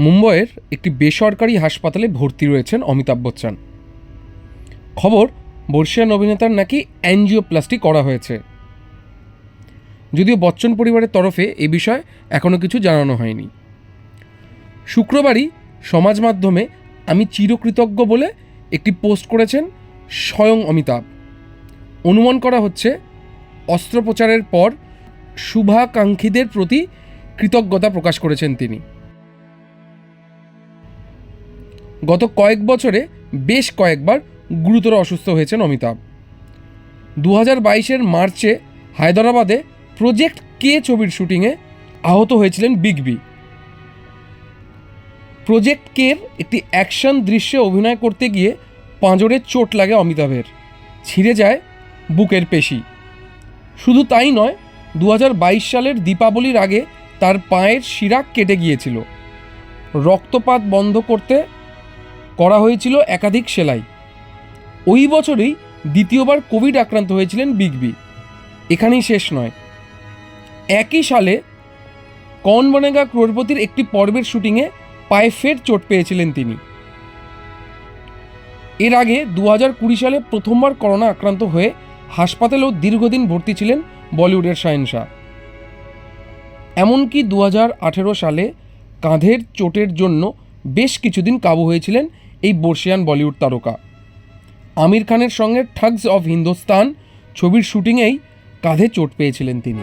মুম্বইয়ের একটি বেসরকারি হাসপাতালে ভর্তি রয়েছেন অমিতাভ বচ্চন। খবর, বর্ষিয়ান অভিনেতার নাকি অ্যাঞ্জিওপ্লাস্টি করা হয়েছে। যদিও বচ্চন পরিবারের তরফে এ বিষয়ে এখনও কিছু জানানো হয়নি। শুক্রবারই সমাজ মাধ্যমে আমি চিরকৃতজ্ঞ বলে একটি পোস্ট করেছেন স্বয়ং অমিতাভ। অনুমান করা হচ্ছে অস্ত্রোপচারের পর শুভাকাঙ্ক্ষীদের প্রতি কৃতজ্ঞতা প্রকাশ করেছেন তিনি। গত কয়েক বছরে বেশ কয়েকবার গুরুতর অসুস্থ হয়েছেন অমিতাভ। দু হাজার বাইশের মার্চে হায়দরাবাদে প্রজেক্ট কে ছবির শুটিংয়ে আহত হয়েছিলেন বিগ বি প্রজেক্ট কের একটি অ্যাকশন দৃশ্যে অভিনয় করতে গিয়ে পাঁজরে চোট লাগে অমিতাভের, ছিঁড়ে যায় বুকের পেশি। শুধু তাই নয় দু সালের দীপাবলির আগে তার পায়ের শিরা কেটে গিয়েছিল। রক্তপাত বন্ধ করতে করা হয়েছিল একাধিক সেলাই। ওই বছরেই দ্বিতীয়বার কোভিড আক্রান্ত হয়েছিলেন বিগ বি। এখানেই শেষ নয়। একই সালে কন বনেগা ক্রোড়পতির একটি পর্বের শুটিংয়ে পায়ে ফের চোট পেয়েছিলেন তিনি। এর আগে দু হাজার কুড়ি সালে প্রথমবার করোনা আক্রান্ত হয়ে হাসপাতালেও দীর্ঘদিন ভর্তি ছিলেন বলিউডের শাহেনশাহ এমনকি দু হাজার আঠেরো সালে কাঁধের চোটের জন্য বেশ কিছুদিন কাবু হয়েছিলেন এই বর্ষিয়ান বলিউড তারকা। আমির খানের সঙ্গে ঠাগস অফ হিন্দুস্তান ছবির শুটিংয়েই কাঁধে চোট পেয়েছিলেন তিনি।